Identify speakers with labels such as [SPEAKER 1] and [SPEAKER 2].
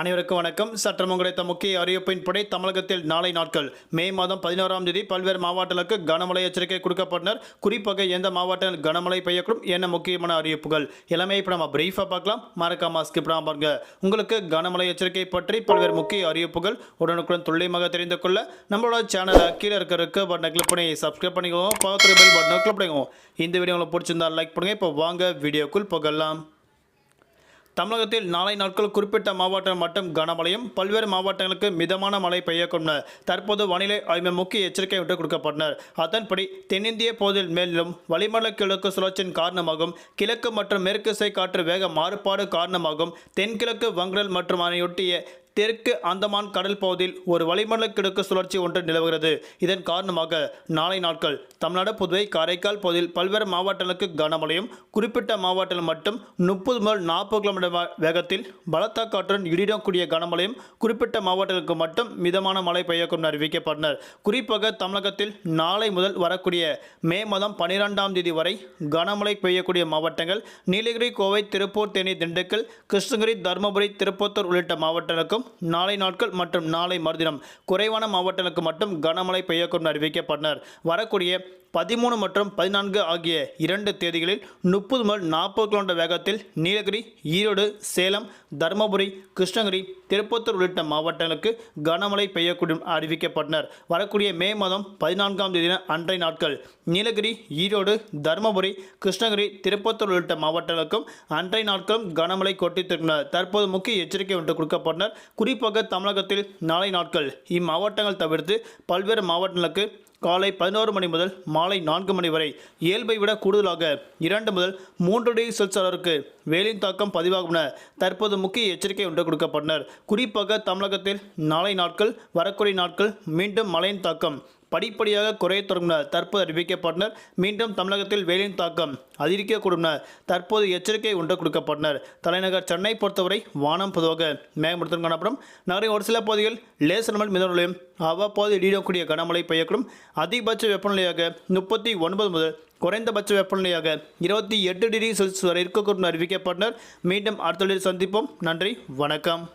[SPEAKER 1] அனைவருக்கும் வணக்கம். சற்றம் கிடைத்த முக்கிய அறிவிப்பின்படி தமிழகத்தில் நாளை நாட்கள் மே மாதம் பதினோராம் தேதி பல்வேறு மாவட்டங்களுக்கு கனமழை எச்சரிக்கை கொடுக்கப்பட்டனர். குறிப்பாக எந்த மாவட்டத்தில் கனமழை பெய்யக்கூடும் என்ன முக்கியமான அறிவிப்புகள் எல்லாமே இப்போ நம்ம பிரீஃபாக பார்க்கலாம். மறக்காம ஸ்கிப் பாருங்க. உங்களுக்கு கனமழை எச்சரிக்கை பற்றி பல்வேறு முக்கிய அறிவிப்புகள் உடனுக்குடன் துல்லியமாக தெரிந்து கொள்ள நம்மளோட சேனலை கீழே இருக்க இருக்க பட்டனை கிளிக் பண்ணி சப்ஸ்கிரைப் பண்ணிக்கோங்க. பக்கத்தில் பெல் பட்டனை கிளிக் பண்ணிக்கோங்க. இந்த வீடியோ உங்களுக்கு பிடிச்சிருந்தா லைக் பண்ணுங்கள் இப்போ வாங்க வீடியோக்குள் போகலாம். தமிழகத்தில் நாளை நாட்கள் குறிப்பிட்ட மாவட்டம் மட்டும் கனமழையும் பல்வேறு மாவட்டங்களுக்கு மிதமான மழை பெய்யக்கும் தற்போது வானிலை ஆய்வு முக்கிய எச்சரிக்கை விட்டு கொடுக்கப்பட்டனர். அதன்படி தென்னிந்திய பகுதியில் மேலும் வளிமண்டல கிழக்கு சுழற்சியின் காரணமாகவும் கிழக்கு மற்றும் மேற்கு திசை காற்று வேக மாறுபாடு காரணமாகவும் தென்கிழக்கு வங்கடல் மற்றும் அதனையொட்டிய தெற்கு அந்தமான் கடல் பகுதியில் ஒரு வளிமண்டல கிழக்கு சுழற்சி ஒன்று நிலவுகிறது. இதன் காரணமாக நாளை நாட்கள் தமிழ்நாடு புதுவை காரைக்கால் பகுதியில் பல்வேறு மாவட்டங்களுக்கு கனமழையும் குறிப்பிட்ட மாவட்டத்தில் மட்டும் முப்பது முதல் நாற்பது கிலோமீட்டர் வேகத்தில் பலத்த காற்றுடன் இடிடக்கூடிய கனமழையும் குறிப்பிட்ட மாவட்டங்களுக்கு மட்டும் மிதமான மழை பெய்யக்கும் அறிவிக்கப்பட்டனர். குறிப்பாக தமிழகத்தில் நாளை முதல் வரக்கூடிய மே மாதம் பனிரெண்டாம் தேதி வரை கனமழை பெய்யக்கூடிய மாவட்டங்கள் நீலகிரி கோவை திருப்பூர் தேனி திண்டுக்கல் கிருஷ்ணகிரி தருமபுரி திருப்பத்தூர் உள்ளிட்ட மாவட்டங்களுக்கும் நாளை நாட்கள் மற்றும் நாளை மறுதினம். குறைவான மாவட்டங்களுக்கு மட்டும் கனமழை பெய்யக்கூடும் அறிவிக்கப்பட்டனர். வரக்கூடிய பதிமூணு மற்றும் பதினான்கு ஆகிய இரண்டு தேதிகளில் முப்பது முதல் நாற்பது கிலோமீட்டர் வேகத்தில் நீலகிரி ஈரோடு சேலம் தருமபுரி கிருஷ்ணகிரி திருப்பத்தூர் உள்ளிட்ட மாவட்டங்களுக்கு கனமழை பெய்யக்கூடும் அறிவிக்கப்பட்டனர். வரக்கூடிய மே மாதம் பதினான்காம் தேதி அன்றைய நாட்கள் நீலகிரி ஈரோடு தருமபுரி கிருஷ்ணகிரி திருப்பத்தூர் உள்ளிட்ட மாவட்டங்களுக்கும் அன்றைய நாட்களும் கனமழை கொட்டித்திருந்தனர். தற்போது முக்கிய எச்சரிக்கை ஒன்று கொடுக்கப்பட்டனர். குறிப்பாக தமிழகத்தில் நாளை நாட்கள் இம்மாவட்டங்கள் தவிர்த்து பல்வேறு மாவட்டங்களுக்கு காலை பதினோரு மணி முதல் மாலை நான்கு மணி வரை இயல்பை விட கூடுதலாக இரண்டு முதல் மூன்று டிகிரி செல்சியஸ் அளவிற்கு வெயிலின் தாக்கம் பதிவாகும் என தற்போது முக்கிய எச்சரிக்கை ஒன்று கொடுக்கப்பட்டனர். குறிப்பாக தமிழகத்தில் நாளை நாட்கள் வரக்கூடிய நாட்கள் மீண்டும் மழையின் தாக்கம் படிப்படியாக குறையத் தொடங்கினர். தற்போது அறிவிக்கப்பட்டனர். மீண்டும் தமிழகத்தில் வெயிலின் தாக்கம் அதிகரிக்கக்கூடும் தற்போது எச்சரிக்கை ஒன்று கொடுக்கப்பட்டனர். தலைநகர் சென்னை பொறுத்தவரை வானம் பொதுவாக மேகமூட்டத்துடன் காணப்படும். நகரின் ஒரு சில பகுதிகள் லேசர் மழை மிதமலையும் அவ்வப்போது இடியக்கூடிய கனமழை பெய்யக்கூடும். அதிகபட்ச வெப்பநிலையாக முப்பத்தி ஒன்பது முதல் குறைந்தபட்ச வெப்பநிலையாக இருபத்தி எட்டு டிகிரி செல்சியஸ் வரை இருக்கக்கூடும் அறிவிக்கப்பட்டனர். மீண்டும் அடுத்த சந்திப்போம். நன்றி. வணக்கம்.